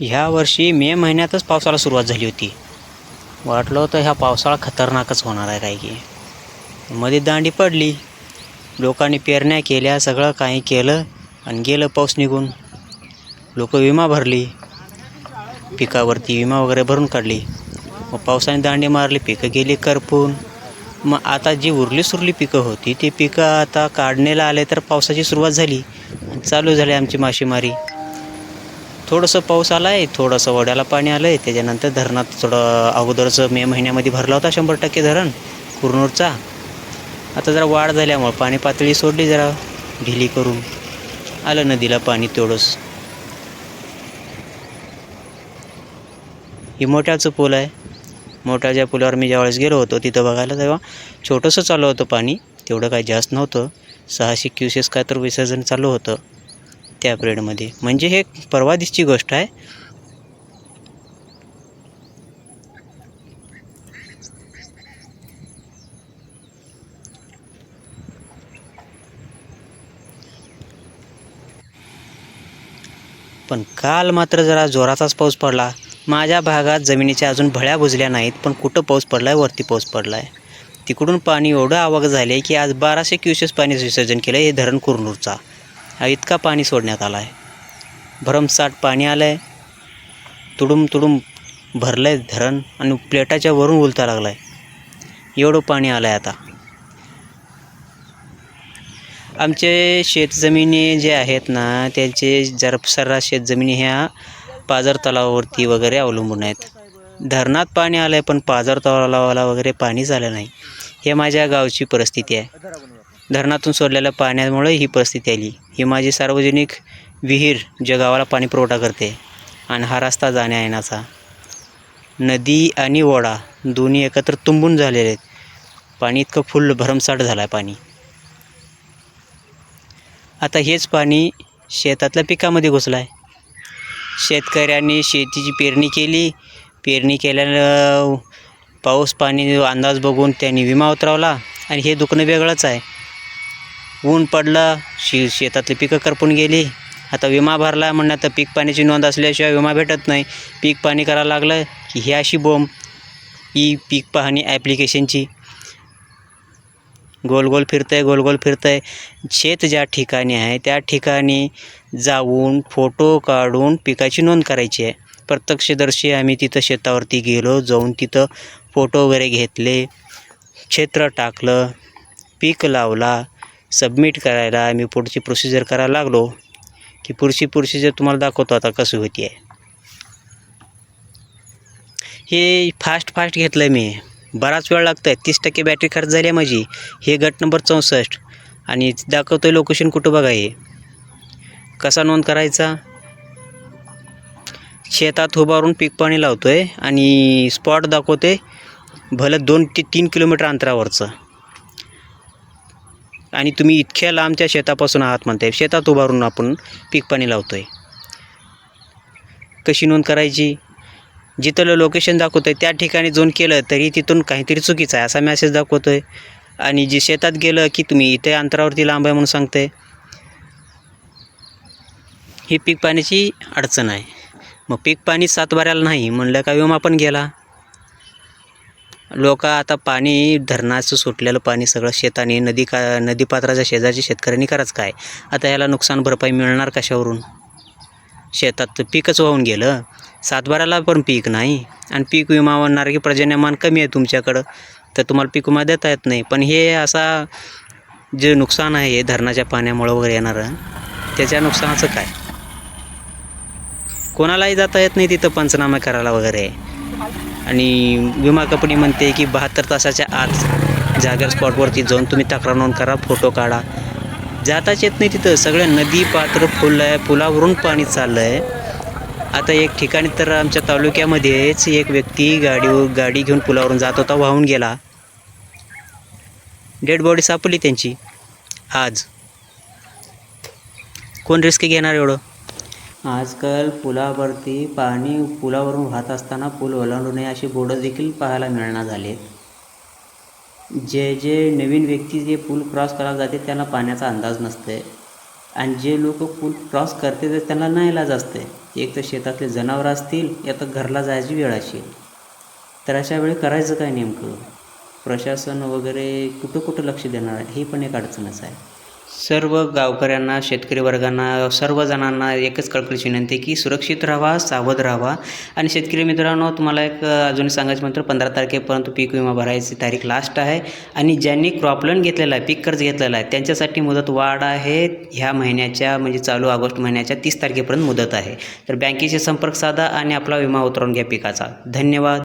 ह्या वर्षी मे महिन्यातच पावसाला सुरुवात झाली होती. वाटलं होतं ह्या पावसाळा खतरनाकच होणार आहे काय की. मध्ये दांडी पडली. लोकांनी पेरण्या केल्या सगळं काही केलं आणि गेलं पाऊस निघून. लोक विमा भरली. पिकावरती विमा वगैरे भरून काढली. मग पावसाने दांडी मारली पिकं गेली करपून. मग आता जी उरली सुरली पिकं होती ती पिकं आता काढण्याला आले तर पावसाची सुरुवात झाली. चालू झाली आमची मासेमारी. थोडंसं पाऊस आला आहे थोडंसं वड्याला पाणी आलं आहे त्याच्यानंतर धरणात थोडं अगोदरचं मे महिन्यामध्ये भरला होता शंभर टक्के धरण कुरनूरचा. आता जरा वाढ झाल्यामुळं पाणी पातळी सोडली जरा ढिली करून. आलं नदीला पाणी तेवढंच. ही मोठ्याचं पूल आहे. मोठ्याच्या पुलावर मी ज्यावेळेस गेलो होतो तिथं बघायला तेव्हा छोटंसं चालू होतं पाणी तेवढं काही जास्त नव्हतं. सहाशे क्युसेस काय तर विसर्जन चालू होतं. त्या पिरियडमध्ये म्हणजे हे परवा दिसची गोष्ट आहे. पण काल मात्र जरा जोराचाच पाऊस पडला. माझ्या भागात जमिनीच्या अजून भळ्या बुजल्या नाहीत पण कुठं पाऊस पडला आहे वरती पाऊस पडला आहे तिकडून पाणी एवढं आवक झाले की आज बाराशे क्युसेस पाणी विसर्जन केलं हे धरण कुरनूरचा. हा इतका पाणी सोडण्यात आला आहे भरमसाठ पाणी आलं आहे तुडूम तुडूम भरलं आहे धरण आणि प्लेटाच्या वरून उलता लागला आहे एवढं पाणी आलं आहे आता. आमचे शेतजमिनी जे आहेत ना त्यांचे जर सर्रास शेतजमिनी ह्या पाझर तलावावरती वगैरे अवलंबून आहेत. धरणात पाणी आलं आहे पण पाझर तलावाला वगैरे पाणीच आलं नाही. हे माझ्या गावची परिस्थिती आहे. धरणातून सोडलेल्या पाण्यामुळे ही परिस्थिती आली. ही माझी सार्वजनिक विहीर जे गावाला पाणी पुरवठा करते आणि हा रस्ता जाण्या येण्याचा नदी आणि ओढा दोन्ही एकत्र तुंबून झालेले आहेत. पाणी इतकं फुल भरमसाठ झालं आहे पाणी. आता हेच पाणी शेतातल्या पिकामध्ये घुसलं आहे शेतकऱ्यांनी शेतीची पेरणी केली. पेरणी केल्यानं पाऊस पाणी अंदाज बघून त्यांनी विमा उतरवला आणि हे दुखणं वेगळंच आहे. ऊन पडलं शे शेतातली पिकं करपून गेली. आता विमा भरला म्हणणं तर पीक पाण्याची नोंद असल्याशिवाय विमा भेटत नाही. पीक पाणी करायला लागलं की ही अशी बोंब ही पीक पाहणी ॲप्लिकेशनची. गोल गोल फिरतंय गोल गोल फिरतंय. शेत ज्या ठिकाणी आहे त्या ठिकाणी जाऊन फोटो काढून पिकाची नोंद करायची आहे. प्रत्यक्षदर्शी आम्ही तिथं शेतावरती गेलो जाऊन तिथं फोटो वगैरे घेतले. क्षेत्र टाकलं पीक लावला. सबमिट करायला मी पुढची प्रोसिजर करायला लागलो की पुढची प्रोसिजर तुम्हाला दाखवतो आता कसं होती आहे हे फास्ट फास्ट घेतलं आहे मी. बराच वेळ लागतो आहे तीस टक्के बॅटरी खर्च झाली आहे माझी. हे गट नंबर चौसष्ट. आणि दाखवतो आहे लोकेशन कुठं बघा हे. कसा नोंद करायचा? शेतात उभारून पीक पाणी लावतो आहे आणि स्पॉट दाखवते भलं दोन ते तीन किलोमीटर अंतरावरचं. आणि तुम्ही इतक्या लांबच्या शेतापासून आहात म्हणताय. शेतात उभारून आपण पीक पाणी लावतो आहे कशी नोंद करायची? जिथलं लोकेशन दाखवतं आहे त्या ठिकाणी जाऊन केलं तरी तिथून काहीतरी चुकीचं आहे असा मॅसेज दाखवतो आहे आणि जे शेतात गेलं की तुम्ही इथे अंतरावरती लांब आहे म्हणून सांगते ही पीक पाण्याची अडचण आहे. मग पीक पाणी सातबाऱ्याला नाही म्हणलं का विमा पण गेला. लोक आता पाणी धरणाचं सुटलेलं पाणी सगळं शेताने नदी का नदीपात्राच्या शेजारच्या शेतकऱ्यांनी करायचं काय? आता याला नुकसान भरपाई मिळणार कशावरून? शेतात तर पीकच वाहून गेलं. सातबाराला पण पीक नाही. आणि पीक विमा म्हणणार की पर्जन्यमान कमी आहे तुमच्याकडं. तर तुम्हाला पीक विमा देता येत नाही. पण हे असा जे नुकसान आहे हे धरणाच्या पाण्यामुळं वगैरे येणारं त्याच्या नुकसानाचं काय? कोणालाही जाता येत नाही तिथं पंचनामा करायला वगैरे. आणि विमा कंपनी म्हणते की बहात्तर तासाच्या आत जागर स्पॉटवरती जाऊन तुम्ही तक्रार नोंद करा फोटो काढा. जाताच येत नाही तिथं. सगळं नदी पात्र फुलं आहे पुलावरून पाणी चाललं आहे आता एक ठिकाणी तर आमच्या तालुक्यामध्येच एक व्यक्ती गाडी गाडी घेऊन पुलावरून जात होता वाहून गेला. डेड बॉडी सापडली त्यांची. आज. कोण रिस्क घेणार एवढं? आजकाल पुलावरती पाणी पुलावरून वाहत असताना पूल ओलांडू नये अशी बोर्ड देखील पाहायला मिळणार झाले जे जे नवीन व्यक्ती जे पूल क्रॉस करायला जाते त्यांना पाण्याचा अंदाज नसते आणि जे लोक पूल क्रॉस करते तर त्यांना नाही इलाज असते एक तर शेतातले जनावरं असतील या तर घरला जायची वेळ असेल. तर अशा वेळी करायचं काय नेमकं? प्रशासन वगैरे कुठं कुठं लक्ष देणार आहे पण एक अडचणच आहे. सर्व गावकऱ्यांना शेतकरी वर्गांना सर्व जणांना एकच कळकळीची विनंती की सुरक्षित राहा सावध राहा. आणि शेतकरी मित्रांनो तुम्हाला एक अजून सांगायचं म्हणतो पंधरा तारखेपर्यंत पीक विमा भरायची तारीख लास्ट आहे. आणि ज्यांनी क्रॉपलन घेतलेला आहे पीक कर्ज घेतलेलं आहे त्यांच्यासाठी मुदत वाढ आहे. ह्या महिन्याच्या म्हणजे चालू ऑगस्ट महिन्याच्या तीस तारखेपर्यंत मुदत आहे. तर बँकेशी संपर्क साधा आणि आपला विमा उतरवून घ्या पिकाचा. धन्यवाद.